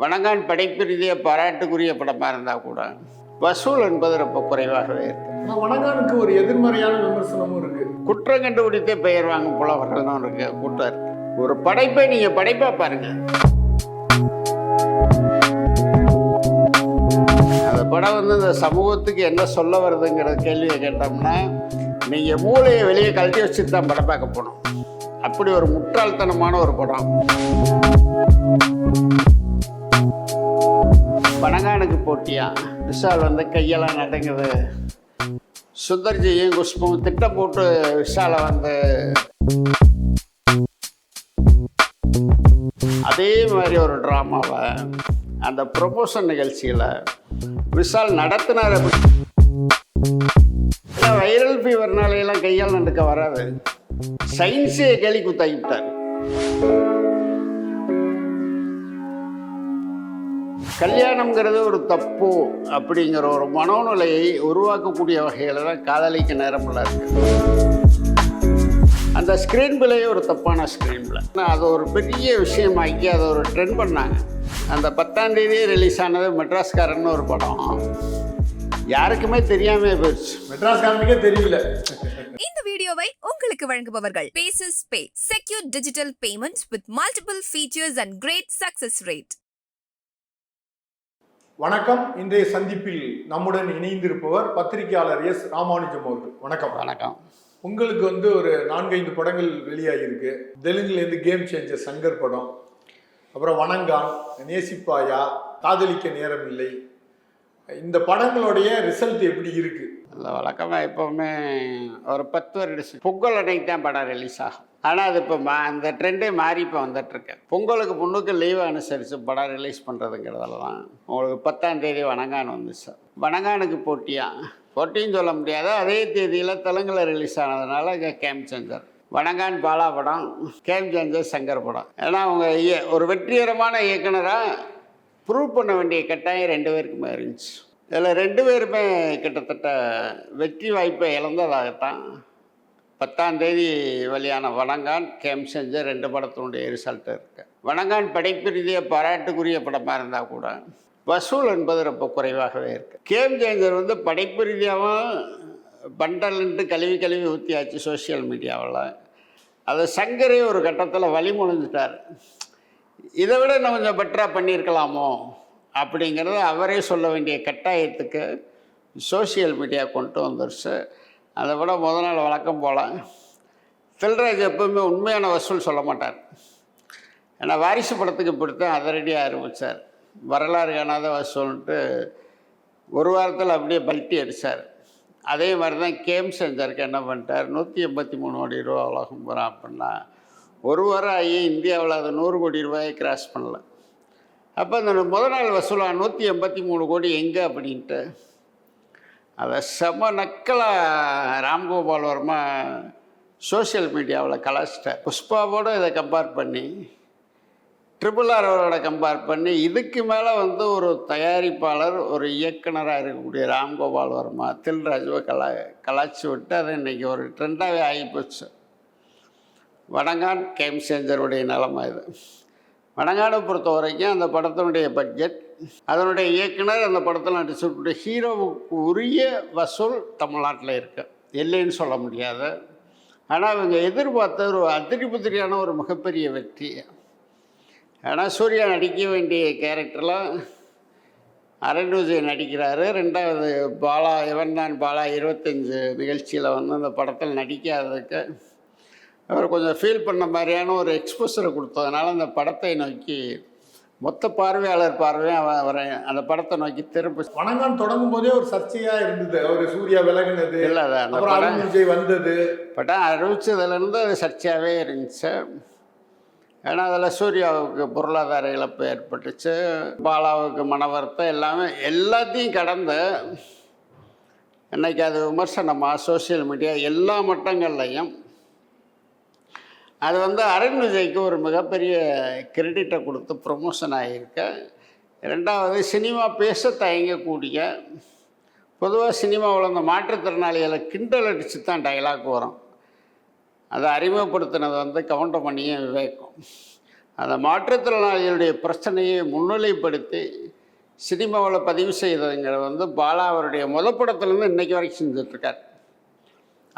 வணங்கான் படைப்பு ரீதியாக பாராட்டுக்குரிய படமாக இருந்தால் கூட வசூல் என்பது ரொம்ப குறைவாகவே இருக்கு. வணங்கானுக்கு ஒரு எதிர்மறையான விமர்சனமும் இருக்கு. குற்றம் கண்டுபிடித்தே பெயர் வாங்கும் புலவர்கள் இருக்கு கூட்டம் இருக்கு. ஒரு படைப்பை நீங்கள் படைப்பா பாருங்க. அந்த படம் வந்து இந்த சமூகத்துக்கு என்ன சொல்ல வருதுங்கிற கேள்வியை கேட்டோம்னா நீங்கள் மூளையை வெளியே கழட்டி வச்சுட்டு தான் படம் பார்க்க போகணும். அப்படி ஒரு முட்டாள்தனமான ஒரு படம். கல்யாணுக்கு போட்டியா? விஷால் வந்து கையெல்லாம் நடங்குது. சுந்தர்ஜியும் குஷ்பும் திட்டம் போட்டு விஷாலை வந்து அதே மாதிரி ஒரு ட்ராமாவை அந்த ப்ரொபோஷன் நிகழ்ச்சியில் விஷால் நடத்தினார். வைரல் ஃபீவர்னால எல்லாம் கையால் நடக்க வராது. சயின்ஸே கேலி குத்தாக்கிட்டார். கல்யாணம்ங்கிறது ஒரு தப்பு அப்படிங்கிற ஒரு மனோநிலையை உருவாக்கக்கூடிய வகையில் தான் காதலிக்க நேரமில்ல இருக்கு. அந்த ஸ்க்ரீன் பிளேயே ஒரு தப்பான ஸ்க்ரீன் பிளே அது ஒரு பெரிய விஷயமாக்கி அதை ஒரு ட்ரெண்ட் பண்ணாங்க. அந்த பத்தாம் தேதியே ரிலீஸ் ஆனது மெட்ராஸ்காரன்னு ஒரு படம். யாருக்குமே தெரியாமே போயிடுச்சு. மெட்ராஸ் காரனுக்கே தெரியல. இந்த வீடியோவை உங்களுக்கு வழங்குபவர்கள் bases pay secure digital payments with multiple features and great success rate வணக்கம். இன்றைய சந்திப்பில் நம்முடன் இணைந்திருப்பவர் பத்திரிகையாளர் எஸ் ராமானுஜம் அவர்கள். வணக்கம். வணக்கம். உங்களுக்கு வந்து ஒரு நான்கைந்து படங்கள் வெளியாகியிருக்கு. தெலுங்குலேருந்து கேம் சேஞ்சர் சங்கர் படம் அப்புறம் வணங்கான் நேசிப்பாயா காதலிக்க நேரமில்லை. இந்த படங்களுடைய ரிசல்ட் எப்படி இருக்கு? இல்லை வழக்கமாக எப்போவுமே ஒரு பத்து வருடம் பொங்கல் அன்னைக்கு தான் படம் ரிலீஸ் ஆகும். ஆனால் அது இப்போ மா அந்த ட்ரெண்டே மாறி இப்போ வந்துட்டுருக்கு. பொங்கலுக்கு முன்னுக்கு லீவை அனுசரித்து படம் ரிலீஸ் பண்ணுறதுங்கிறதெல்லாம் உங்களுக்கு பத்தாம் தேதி வணங்கான் வந்துச்சு. வணங்கானுக்கு போட்டியா? போட்டின்னு சொல்ல முடியாது. அதே தேதியில் தெலுங்கில் ரிலீஸ் ஆனதுனால இங்கே கேம் சேஞ்சர் வணங்கான் பாலா படம் கேம் சேஞ்சர் சங்கர் படம். ஏன்னா அவங்க இய- ஒரு வெற்றிகரமான இயக்குனராக ப்ரூவ் பண்ண வேண்டிய கட்டாயம் ரெண்டு பேருக்குமே இருந்துச்சு. இதில் ரெண்டு பேருமே கிட்டத்தட்ட வெற்றி வாய்ப்பை இழந்ததாகத்தான் பத்தாம் தேதி வெளியான வணங்கான் கேம் செஞ்ச ரெண்டு படத்தினுடைய ரிசல்ட் இருக்கு. வணங்கான் படைப்பு ரீதியாக பாராட்டுக்குரிய படமாக இருந்தால் கூட வசூல் என்பது ரொம்ப குறைவாகவே இருக்குது கேம் சேஞ்சர் வந்து படைப்பு ரீதியாகவும் பண்டல்ன்ட்டு கழுவி கழுவி ஊற்றியாச்சு சோஷியல் மீடியாவில். அதை சங்கரே ஒரு கட்டத்தில் வழிமொழிஞ்சிட்டார் இதை விட இன்னும் கொஞ்சம் பெட்டராக பண்ணியிருக்கலாமோ அப்படிங்கிறத அவரே சொல்ல வேண்டிய கட்டாயத்துக்கு சோஷியல் மீடியா கொண்டு வந்துருச்சு. அதை விட முத நாள் வழக்கம் போல் செல்ராஜ் எப்பவுமே உண்மையான வசூல் சொல்ல மாட்டார். ஏன்னா வாரிசு படத்துக்கு இப்படித்தான் அதிரடியாக ஆரம்பித்தார் வரலாறு காணாத வசூல்ன்ட்டு ஒரு வாரத்தில் அப்படியே பல்ட்டி அடித்தார் அதே மாதிரி தான் கேம் செஞ்சாருக்கு என்ன பண்ணிட்டார்? நூற்றி எண்பத்தி மூணு கோடி ரூபா உலகம் போகிறான் அப்படின்னா ஒரு வாரம் ஆகி இந்தியாவில் அது நூறு கோடி ரூபாயை கிராஸ் பண்ணல. அப்போ அந்த முதல் நாள் வசூலாக நூற்றி எண்பத்தி மூணு கோடி எங்கே அப்படின்ட்டு அதை செம நக்கலாக ராம்கோபால் வர்மா சோஷியல் மீடியாவில் கலாச்சிட்டார் புஷ்பாவோட இதை கம்பேர் பண்ணி ட்ரிபிள் ஆரோட கம்பேர் பண்ணி இதுக்கு மேலே வந்து ஒரு தயாரிப்பாளர் ஒரு இயக்குனராக இருக்கக்கூடிய ராம்கோபால் வர்மா தில்ராஜுவை கலா கலாச்சி விட்டு அது இன்றைக்கி ஒரு ட்ரெண்டாகவே ஆகிப்போச்சு வடங்கான் கேம் சேஞ்சருடைய நிலமை இது. வடங்கானை பொறுத்த வரைக்கும் அந்த படத்தினுடைய பட்ஜெட் அதனுடைய இயக்குனர் அந்த படத்தில் நடிச்சிருக்கக்கூடிய ஹீரோவுக்கு உரிய வசூல் தமிழ்நாட்டில் இருக்கு. இல்லைன்னு சொல்ல முடியாது. ஆனால் அவங்க எதிர்பார்த்த ஒரு அதிரி புதிரியான ஒரு மிகப்பெரிய வெற்றி. ஆனால் சூர்யா நடிக்க வேண்டிய கேரக்டர்லாம் அரண் விஜய் நடிக்கிறாரு. ரெண்டாவது பாலா இவன் தான் பாலா இருபத்தஞ்சு நிகழ்ச்சியில் வந்து அந்த படத்தில் நடிக்காததுக்கு அவர் கொஞ்சம் ஃபீல் பண்ண மாதிரியான ஒரு எக்ஸ்போசரை கொடுத்ததுனால அந்த படத்தை நோக்கி மொத்த பார்வையாளர் பார்வையும் அவ- அவரை அந்த படத்தை நோக்கி திரும்ப வணங்கான் தொடங்கும் போதே ஒரு சர்ச்சையா இருந்தது. அவர் சூர்யா விலகுனது இல்லை அந்த படம் விஜய் வந்தது. படம் அறிவிச்சதுலேருந்து அது சர்ச்சையாகவே இருந்துச்சு. ஏன்னா அதில் சூர்யாவுக்கு பொருளாதார இழப்பு ஏற்பட்டுச்சு பாலாவுக்கு மன வருத்தம் எல்லாமே எல்லாத்தையும் கடந்து இன்னைக்கு அது விமர்சனமாக சோஷியல் மீடியா எல்லா மட்டங்கள்லையும் அது வந்து அருண் விஜய்க்கு ஒரு மிகப்பெரிய கிரெடிட்டை கொடுத்து ப்ரொமோஷன் ஆகியிருக்கேன் ரெண்டாவது சினிமா பேச தயங்கக்கூடிய பொதுவாக சினிமாவில் அந்த மாற்றுத்திறனாளிகளை கிண்டல் அடித்து தான் டைலாக் வரும். அதை அறிமுகப்படுத்தினது வந்து கவுண்டமணியும் விவேக்கும். அந்த மாற்றுத்திறனாளிகளுடைய பிரச்சனையை முன்னிலைப்படுத்தி சினிமாவில் பதிவு செய்ததுங்கிறது வந்து பாலா அவருடைய முதல் படத்துலேருந்து இன்னைக்கு வரைக்கும் செஞ்சுட்ருக்கார்.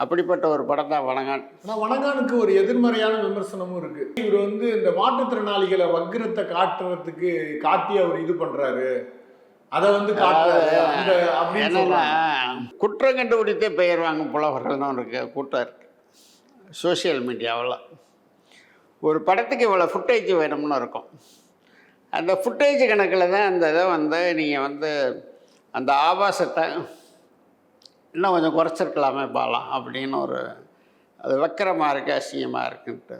அப்படிப்பட்ட ஒரு படம் தான் வணங்கான். ஆனா வணங்கானுக்கு ஒரு எதிர்மறையான விமர்சனமும் இருக்கு. இவர் வந்து இந்த மாற்றுத்திறனாளிகளை வக்கிரத்தை காட்டுறதுக்கு காட்டி அவர் இது பண்றாரு. அதை வந்து என்னன்னா குற்றம் கண்டுபிடித்தே பெயர் வாங்கும் புலவர்கள்னு இருக்கு. கூட்டம் இருக்கு. சோஷியல் மீடியாவில். ஒரு படத்துக்கு இவ்வளோ ஃபுட்டேஜ் வேணும்னு இருக்கும். அந்த ஃபுட்டேஜ் கணக்கில் தான் அந்த இதை வந்து நீங்கள் வந்து அந்த ஆபாசத்தை இன்னும் கொஞ்சம் குறைச்சிருக்கலாமே பாலாம் அப்படின்னு ஒரு அது வைக்கிறமாக இருக்குது அசிங்கமாக இருக்குன்ட்டு.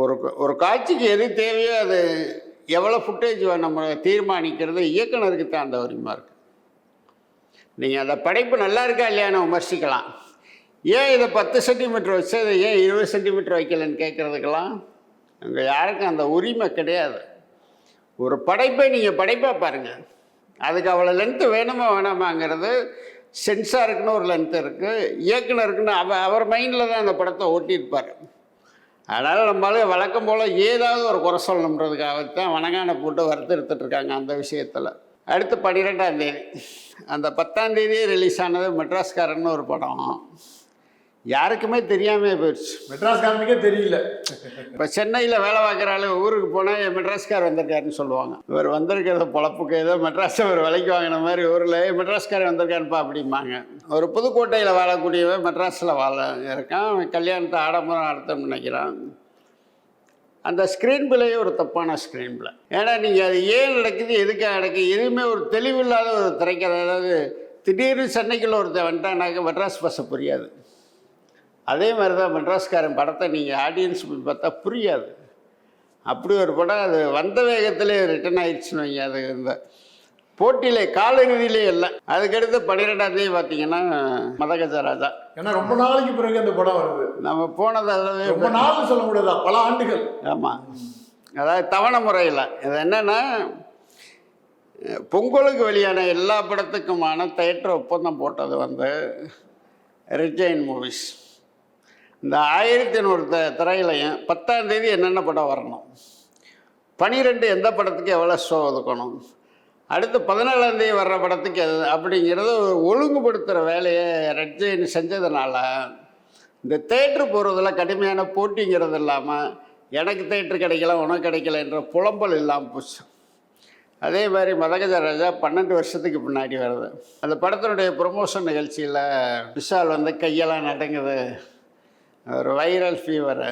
ஒரு ஒரு காட்சிக்கு எது தேவையோ அது எவ்வளோ ஃபுட்டேஜ் நம்ம தீர்மானிக்கிறது இயக்குனருக்கு தான் அந்த உரிமை இருக்குது நீங்கள் அந்த படைப்பு நல்லா இருக்கா இல்லையான்னு விமர்சிக்கலாம். ஏன் இதை பத்து சென்டிமீட்டர் வச்சு அதை ஏன் இருபது சென்டிமீட்டர் வைக்கலன்னு கேட்குறதுக்கெல்லாம் அங்கே யாருக்கும் அந்த உரிமை கிடையாது. ஒரு படைப்பை நீங்கள் படைப்பாக பாருங்கள் அதுக்கு அவ்வளோ லென்த்து வேணுமா வேணாமாங்கிறது சென்சாருக்குன்னு ஒரு லென்த் இருக்குது இயக்குனருக்குன்னு அவ அவர் மைண்டில் தான் அந்த படத்தை ஓட்டியிருப்பார். அதனால் நம்மளால வழக்கம் போல் ஏதாவது ஒரு குறை சொல்லணுன்றதுக்காக தான் வணங்கான போட்டு வறுத்தெடுத்துட்டு இருக்காங்க அந்த விஷயத்தில். அடுத்து பன்னிரெண்டாம் தேதி. அந்த பத்தாம் தேதியே ரிலீஸ் ஆனது மெட்ராஸ்காரன்னு ஒரு படம். யாருக்குமே தெரியாமே போயிடுச்சு. மெட்ராஸ் காரனுக்கே தெரியல. இப்போ சென்னையில் வேலை பார்க்குற ஆளு ஊருக்கு போனால் மெட்ராஸ்கார் வந்திருக்காருன்னு சொல்லுவாங்க. இவர் வந்திருக்கிறது பொழப்புக்கு ஏதோ மெட்ராஸை ஒரு விலைக்கு வாங்கின மாதிரி ஊரில் மெட்ராஸ்கார் வந்திருக்காருப்பா அப்படிம்பாங்க. ஒரு புதுக்கோட்டையில் வாழக்கூடியவன் மெட்ராஸில் வாழ இருக்கான். கல்யாணத்தை ஆடம்பரம் நடத்தணும்னு நினைக்கிறான். அந்த ஸ்க்ரீன் பிள்ளையே ஒரு தப்பான ஸ்க்ரீன் பிள்ளை ஏன்னா நீங்கள் அது ஏன் நடக்குது எதுக்காக நடக்குது எதுவுமே ஒரு தெளிவில்லாத ஒரு திரைக்கதை. அதாவது திடீர்னு சென்னைக்குள்ள ஒருத்தன் வந்துட்டானாக்க மெட்ராஸ் பஸ்ஸை புரியாது. அதே மாதிரி தான் மெட்ராஸ்காரன் படத்தை நீங்கள் ஆடியன்ஸ் போய் பார்த்தா புரியாது. அப்படி ஒரு படம் அது வந்த வேகத்திலே ரிட்டர்ன் ஆயிடுச்சுன்னு வைங்க அது இந்த போட்டியிலே காலிறுதியிலே இல்லை. அதுக்கடுத்து பன்னிரெண்டாம் தேதி பார்த்தீங்கன்னா மதகஜராஜா ஏன்னா ரொம்ப நாளைக்கு பிறகு அந்த படம் வருது. நம்ம போனதாகவே ரொம்ப நாள் சொல்ல முடியாதா? பல ஆண்டுகள். ஆமாம் அதாவது தவணை முறையில். இது என்னென்னா பொங்கலுக்கு வெளியான எல்லா படத்துக்குமான தேட்டர் ஒப்பந்தம் போட்டது வந்து ரிஜைன் மூவிஸ் இந்த ஆயிரத்தி நூறு த திரையிலையும் பத்தாம் தேதி என்னென்ன படம் வரணும்? பனிரெண்டு எந்த படத்துக்கு எவ்வளோ ஷோ ஒதுக்கணும்? அடுத்து பதினேழாம் தேதி வர்ற படத்துக்கு எது அப்படிங்கிறத ஒரு ஒழுங்குபடுத்துகிற வேலையை ரெட் செஞ்சதுனால இந்த தேட்ரு போகிறதுல கடுமையான போட்டிங்கிறது இல்லாமல் எனக்கு தேட்ரு கிடைக்கல உனக்கு கிடைக்கல என்ற புலம்பல் இல்லாமல் போச்சு. அதே மாதிரி மதகஜ ராஜா பன்னெண்டு வருஷத்துக்கு பின்னாடி வருது. அந்த படத்தினுடைய ப்ரொமோஷன் நிகழ்ச்சியில் விஷால் வந்து கையெல்லாம் நடங்குது. ஒரு வைரல் ஃபீவரு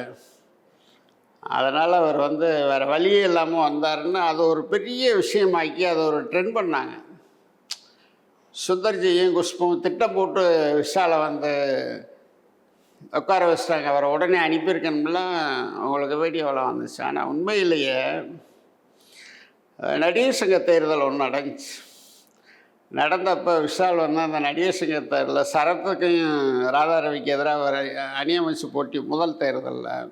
அதனால் அவர் வந்து வேறு வழியே இல்லாமல் வந்தாருன்னு அது ஒரு பெரிய விஷயமாக்கி அதை ஒரு ட்ரெண்ட் பண்ணாங்க. சுந்தர்ஜியும் குஷ்பும் திட்டம் போட்டு விஷாலை வந்து உட்கார வச்சிட்டாங்க. அவரை உடனே அனுப்பியிருக்கணும்லாம் அவங்களுக்கு வீடியோவில் வந்துச்சு. ஆனால் உண்மையிலேயே நடிகர் சங்க தேர்தல் ஒன்று நடந்துச்சு. நடந்தப்போ விஷால் வந்து அந்த நடிகர் சங்க தேர்தலில் சரத்துக்கும் ராதாரவிக்கு எதிராக ஒரு அணியமைச்சு போட்டி முதல் தேர்தலில்.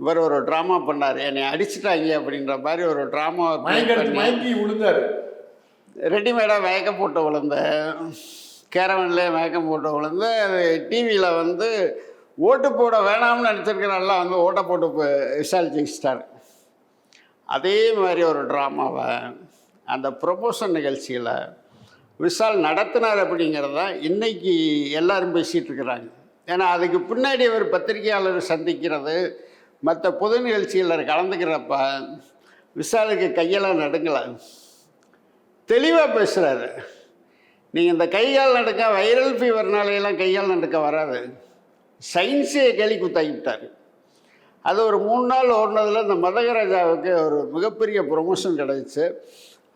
இவர் ஒரு ட்ராமா பண்ணார். என்னை அடிச்சிட்டாங்க அப்படின்ற மாதிரி ஒரு ட்ராமா மயங்கி விழுந்தாரு. ரெடிமேடாக மயக்கம் போட்டு விழுந்த. கேரவன்லேயே மயக்கம் போட்டு விழுந்து. அது டிவியில் வந்து ஓட்டு போட வேணாம்னு நினச்சிருக்கிறனால வந்து ஓட்டை போட்டு விஷால் ஜெயிச்சிட்டார். அதே மாதிரி ஒரு ட்ராமாவை அந்த ப்ரொமோஷன் நிகழ்ச்சியில் விஷால் நடத்தினார் அப்படிங்கிறது தான் இன்றைக்கி எல்லாரும் பேசிகிட்டு இருக்கிறாங்க. ஏன்னா அதுக்கு பின்னாடி ஒரு பத்திரிகையாளர் சந்திக்கிறது மற்ற பொது நிகழ்ச்சிகளில் கலந்துக்கிறப்ப விஷாலுக்கு கையெல்லாம் நடுங்கலை. தெளிவாக பேசுகிறாரு நீங்கள் இந்த கையால் நடுக்க வைரல் ஃபீவர்னாலையெல்லாம் கையால் நடுக்க வராது. சயின்ஸே கேலி குத்தாக்கிட்டார். அது ஒரு மூணு நாள் ஓடினதில் இந்த மதகராஜாவுக்கு ஒரு மிகப்பெரிய ப்ரொமோஷன் கிடச்சிச்சு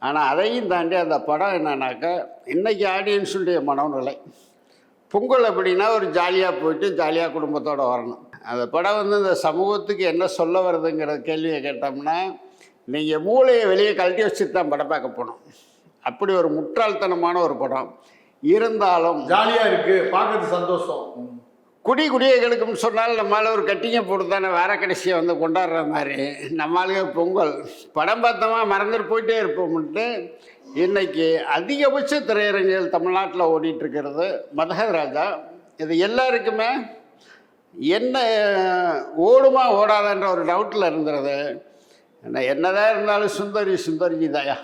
ஆனால் அதையும் தாண்டி அந்த படம் என்னன்னாக்கா இன்றைக்கி ஆடியன்ஸுடைய மனநிலை. பொங்கல் அப்படின்னா ஒரு ஜாலியாக போயிட்டு ஜாலியாக குடும்பத்தோடு வரணும். அந்த படம் வந்து இந்த சமூகத்துக்கு என்ன சொல்ல வருதுங்கிற கேள்வியை கேட்டோம்னா நீங்கள் மூளையை வெளியே கழட்டி வச்சுட்டு தான் படம் பார்க்க போகணும். அப்படி ஒரு முட்டாள்தனமான ஒரு படம். இருந்தாலும் ஜாலியாக இருக்குது பார்க்கறது சந்தோஷம். குடி குடியை சொன்னால் நம்மளால ஒரு கட்டிங்க போட்டு தானே வேற கடைசியை வந்து கொண்டாடுற மாதிரி. நம்மளுக்கு பொங்கல். படம் பார்த்தோமா மறந்துட்டு போயிட்டே இருப்போம்ட்டு இன்றைக்கி அதிகபட்ச திரையரங்குகள் தமிழ்நாட்டில் ஓடிட்டு இருக்கிறது மதகராஜா இது எல்லாருக்குமே என்ன ஓடுமா ஓடாதான்ற ஒரு டவுட்டில் இருந்துறது என்ன என்னதான் இருந்தாலும் சுந்தரி சுந்தரி தாயா.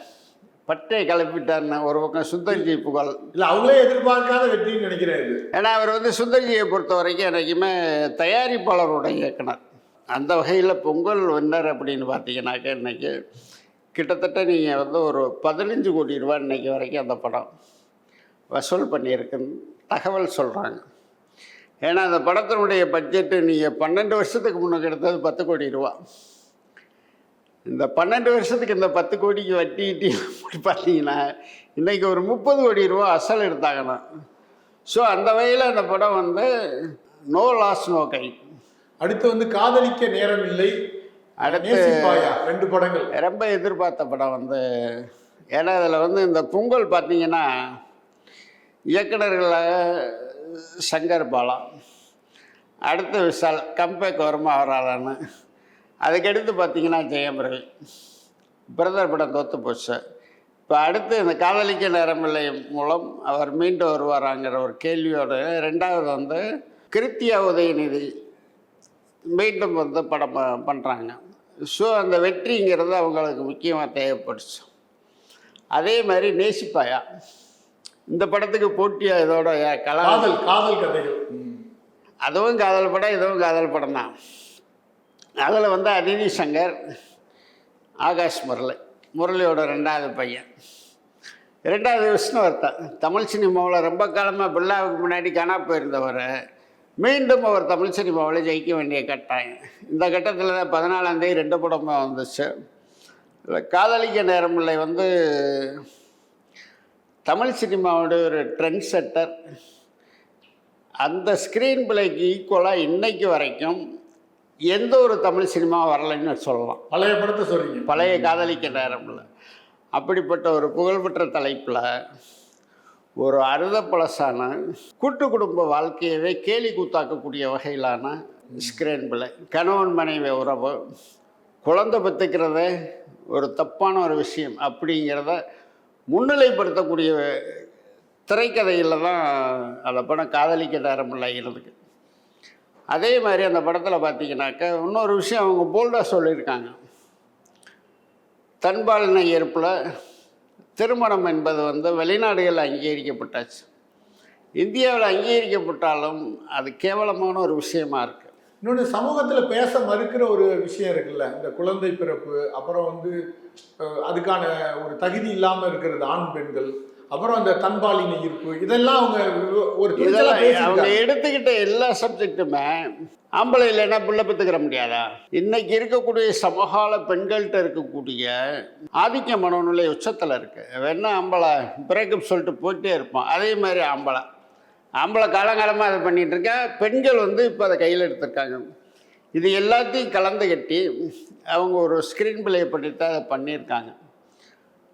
பட்டை கிளப்பிட்டாருன்னு ஒரு பக்கம் சுந்தரிஜி புகழ். இல்ல அவங்களே எதிர்பார்க்காத வெற்றின்னு நினைக்கிறேன் இது. ஏன்னா அவர் வந்து சுந்தரிஜியை பொறுத்த வரைக்கும் என்றைக்குமே தயாரிப்பாளரோட இயக்குனர். அந்த வகையில் பொங்கல் வின்னர் அப்படின்னு பார்த்தீங்கன்னாக்க இன்னைக்கு கிட்டத்தட்ட நீங்கள் வந்து ஒரு பதினஞ்சு கோடி ரூபா இன்னைக்கு வரைக்கும் அந்த படம் வசூல் பண்ணியிருக்குன்னு தகவல் சொல்கிறாங்க ஏன்னா அந்த படத்தினுடைய பட்ஜெட்டு நீங்கள் பன்னெண்டு வருஷத்துக்கு முன்னுக்கு எடுத்தது பத்து கோடி ரூபா இந்த பன்னெண்டு வருஷத்துக்கு இந்த பத்து கோடிக்கு வட்டி அப்படி பார்த்தீங்கன்னா இன்றைக்கி ஒரு முப்பது கோடி ரூபா அசல் எடுத்தாங்கன்னா ஸோ அந்த வகையில் அந்த படம் வந்து நோ லாஸ் நோ கை அடுத்து வந்து காதலிக்க நேரம் இல்லை. அடுத்து- ரெண்டு படங்கள். ரொம்ப எதிர்பார்த்த படம் வந்து ஏன்னா அதில் வந்து இந்த பொங்கல் பார்த்தீங்கன்னா இயக்குனர்களில் சங்கர் பாலா. அடுத்து விஷால் கம்பேக் வருமா வராதான்னு. அதுக்கடுத்து பார்த்தீங்கன்னா ஜெயம் ரவி பிரதர் படம் தோத்து போச்சு. இப்போ அடுத்து இந்த காதலிக்க நேரமில்லை மூலம் அவர் மீண்டு வருவாராங்கிற ஒரு கேள்வியோடு ரெண்டாவது வந்து கிருத்தியா உதயநிதி மீண்டும் வந்து படம் பண்ணுறாங்க ஸோ அந்த வெற்றிங்கிறது அவங்களுக்கு முக்கியமாக தேவைப்படுச்சு. அதே மாதிரி நேசிப்பாயா? இந்த படத்துக்கு போட்டியாக இதோட கலா காதல் காதல் கதைகள். அதுவும் காதல் படம் இதுவும் காதல் படம் தான் அதில் வந்து அதினி சங்கர் ஆகாஷ் முரளி முரளியோட ரெண்டாவது பையன். ரெண்டாவது விஷ்ணுவர்த்தன் தமிழ் சினிமாவில் ரொம்ப காலமாக பில்லாவுக்கு முன்னாடி காணா போயிருந்தவர். மீண்டும் அவர் தமிழ் சினிமாவில் ஜெயிக்க வேண்டிய கட்டாயம். இந்த கட்டத்தில் தான் பதினாலாந்தேதி ரெண்டு படமாக வந்துச்சு. காதலிக்க நேரமில்லை வந்து தமிழ் சினிமாவோட ஒரு ட்ரெண்ட் செட்டர் அந்த ஸ்க்ரீன் பிளேக்கு ஈக்குவலாக இன்றைக்கு வரைக்கும் எந்த ஒரு தமிழ் சினிமா வரலைன்னு சொல்லலாம். பழைய படத்தை சொல்றீங்க. பழைய காதலிக்க நேரமில்ல அப்படிப்பட்ட ஒரு புகழ்பெற்ற தலைப்பில் ஒரு அறுத பழசான கூட்டு குடும்ப வாழ்க்கையவே கேலி கூத்தாக்கக்கூடிய வகையிலான ஸ்க்ரீன் பிளே கணவன் மனைவி உறவு. குழந்தை பெற்றுக்கிறதே ஒரு தப்பான ஒரு விஷயம் அப்படிங்கிறத முன்னிலைப்படுத்தக்கூடிய திரைக்கதையில் தான் அந்த படம் காதலிக்க நேரமில்லை இருக்கு அதே மாதிரி அந்த படத்தில் பார்த்தீங்கன்னாக்கா இன்னொரு விஷயம் அவங்க போல்டாக சொல்லியிருக்காங்க. தன்பாலின ஏற்பில் திருமணம் என்பது வந்து வெளிநாடுகளில் அங்கீகரிக்கப்பட்டாச்சு. இந்தியாவில் அங்கீகரிக்கப்பட்டாலும் அது கேவலமான ஒரு விஷயமா இருக்குது இன்னொன்று சமூகத்தில் பேச மறுக்கிற ஒரு விஷயம் இருக்குல்ல இந்த குழந்தை பிறப்பு அப்புறம் வந்து அதுக்கான ஒரு தகுதி இல்லாமல் இருக்கிறது ஆண் பெண்கள் அப்புறம் அந்த தன்பாலின ஈர்ப்பு இதெல்லாம் அவங்க ஒரு அவங்க. எடுத்துக்கிட்ட எல்லா சப்ஜெக்ட்டுமே ஆம்பளை இல்லைன்னா பிள்ளை பெற்றுக்கிற முடியாதா? இன்னைக்கு இருக்கக்கூடிய சமகால பெண்கள்கிட்ட இருக்கக்கூடிய ஆதிக்க மனோநிலை உச்சத்தில் இருக்கு. வேணா ஆம்பளை? பிரேக்கப் சொல்லிட்டு போயிட்டே இருப்பான். அதே மாதிரி ஆம்பளை. ஆம்பளை காலங்காலமாக அதை பண்ணிட்டு பெண்கள் வந்து இப்போ அதை கையில் எடுத்திருக்காங்க. இது எல்லாத்தையும் கலந்து கட்டி அவங்க ஒரு ஸ்க்ரீன் பிளே பண்ணிட்டு அதை பண்ணியிருக்காங்க.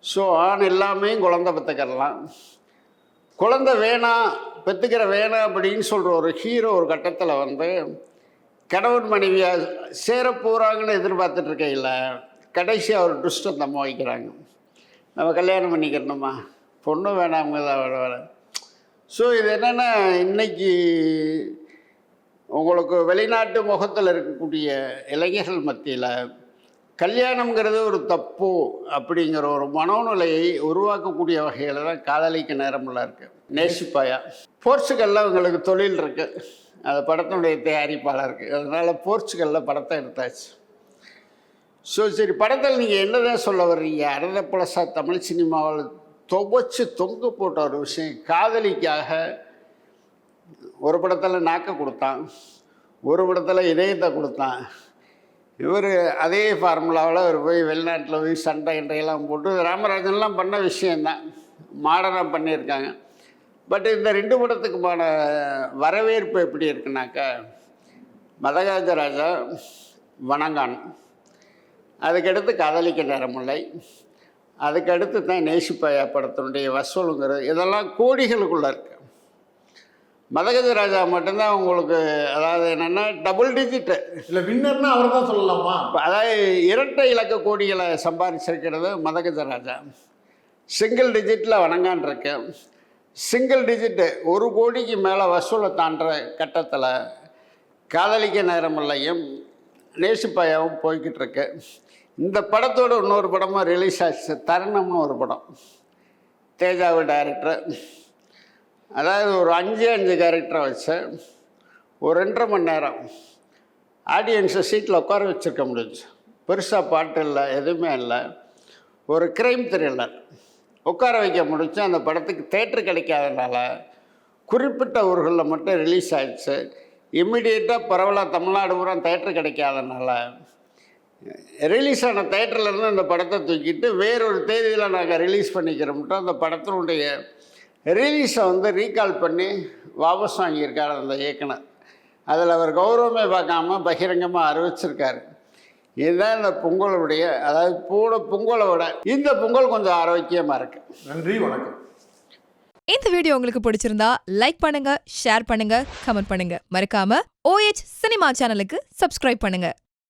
ஸோ ஆண் எல்லாமே குழந்தை பெற்றுக்கிறலாம். குழந்தை வேணாம் பெற்றுக்கிற வேணாம் அப்படின்னு சொல்கிற ஒரு ஹீரோ ஒரு கட்டத்தில் வந்து கணவன் மனைவியாக சேர போகிறாங்கன்னு எதிர்பார்த்துட்டு இருக்கையில் கடைசியாக ஒரு ட்விஸ்ட் தம்ம வைக்கிறாங்க. நம்ம கல்யாணம் பண்ணிக்கிறணுமா? பொண்ணும் வேணாம் தான் வேணும் வேற ஸோ இது என்னென்னா இன்னைக்கு உங்களுக்கு வெளிநாட்டு முகத்தில் இருக்கக்கூடிய இளைஞர்கள் மத்தியில் கல்யாணம்ங்கிறது ஒரு தப்பு அப்படிங்கிற ஒரு மனோநிலையை உருவாக்கக்கூடிய வகையில் தான் காதலிக்க நேரமெல்லாம் இருக்குது நேசிப்பாயா? போர்ச்சுகலில் உங்களுக்கு தொழில் இருக்குது அந்த படத்தினுடைய தயாரிப்பாளர் இருக்குது அதனால் போர்ச்சுகலில் படத்தை எடுத்தாச்சு. ஸோ சரி படத்தில் நீங்கள் என்னதான் சொல்ல வர்றீங்க? அரத பழசா தமிழ் சினிமாவில் துவச்சி தொங்க போட்ட ஒரு விஷயம். காதலிக்காக ஒரு படத்தில் நாக்க கொடுத்தான். ஒரு படத்தில் இதயத்தை கொடுத்தான். இவர் அதே ஃபார்முலாவில் அவர் போய் வெளிநாட்டில் போய் சண்டை இன்றையெல்லாம் போட்டு ராமராஜன்லாம் பண்ண விஷயந்தான் மாடர்னாக பண்ணியிருக்காங்க. பட் இந்த ரெண்டு படத்துக்குமான வரவேற்பு எப்படி இருக்குனாக்கா மதகாஜராஜா வணங்கான். அதுக்கடுத்து காதலிக்க நேரமில்லை. அதுக்கடுத்து தான் நேசிப்பாயா படத்தினுடைய வசூலுங்கிறது. இதெல்லாம் கோடிகளுக்குள்ளே இருக்கு. மதகஜ ராஜா மட்டும்தான் உங்களுக்கு அதாவது என்னென்னா டபுள் டிஜிட்டு இல்ல வின்னர்னா அவரை தான் சொல்லலாமா? அதாவது இரட்டை இலக்க கோடிகளை சம்பாதிச்சிருக்கிறது மதகஜ ராஜா. சிங்கிள் டிஜிட்டில் வணங்கான் இருக்கு. சிங்கிள் டிஜிட்டு ஒரு கோடிக்கு மேலே வசூலை தாண்டுற கட்டத்தில் காதலிக்க நேரமில்லையும் நேசிப்பாயாவும் போய்கிட்டு இருக்கு. இந்த படத்தோட இன்னொரு படமாக ரிலீஸ் ஆச்சு. தருணம்னு ஒரு படம். தேஜாவு டைரக்டர் அதாவது ஒரு அஞ்சு அஞ்சு கேரக்டரை வச்சு ஒரு ரெண்டரை மணி நேரம் ஆடியன்ஸை சீட்டில் உட்கார வச்சுருக்க முடிஞ்சு. பெருசாக பாட்டு இல்லை எதுவுமே இல்லை. ஒரு கிரைம் த்ரில்லர் உட்கார வைக்க முடிச்சு அந்த படத்துக்கு தேட்டர் கிடைக்காதனால குறிப்பிட்ட ஊர்களில் மட்டும் ரிலீஸ் ஆயிடுச்சு. இம்மிடியேட்டாக பரவலாக தமிழ்நாடு பூரா தேட்டர் கிடைக்காதனால ரிலீஸ் ஆன தேட்டர்லேருந்து அந்த படத்தை தூக்கிட்டு வேறொரு தேதியில் நாங்கள் ரிலீஸ் பண்ணிக்கிறோம்ட்டு அந்த படத்தினுடைய ரிலீஸை வந்து ரீகால் பண்ணி வாபஸ் வாங்கியிருக்காரு அந்த இயக்குனர். அதில் அவர் கௌரவமே பார்க்காம பகிரங்கமாக அறிவிச்சிருக்காரு. இதுதான் இந்த பொங்கலுடைய அதாவது பூட பொங்கலை விட இந்த பொங்கல் கொஞ்சம் ஆரோக்கியமாக இருக்குது நன்றி வணக்கம். இந்த வீடியோ உங்களுக்கு பிடிச்சிருந்தா லைக் பண்ணுங்க ஷேர் பண்ணுங்க கமெண்ட் பண்ணுங்க. மறக்காம OH சினிமா சேனலுக்கு சப்ஸ்கிரைப் பண்ணுங்க.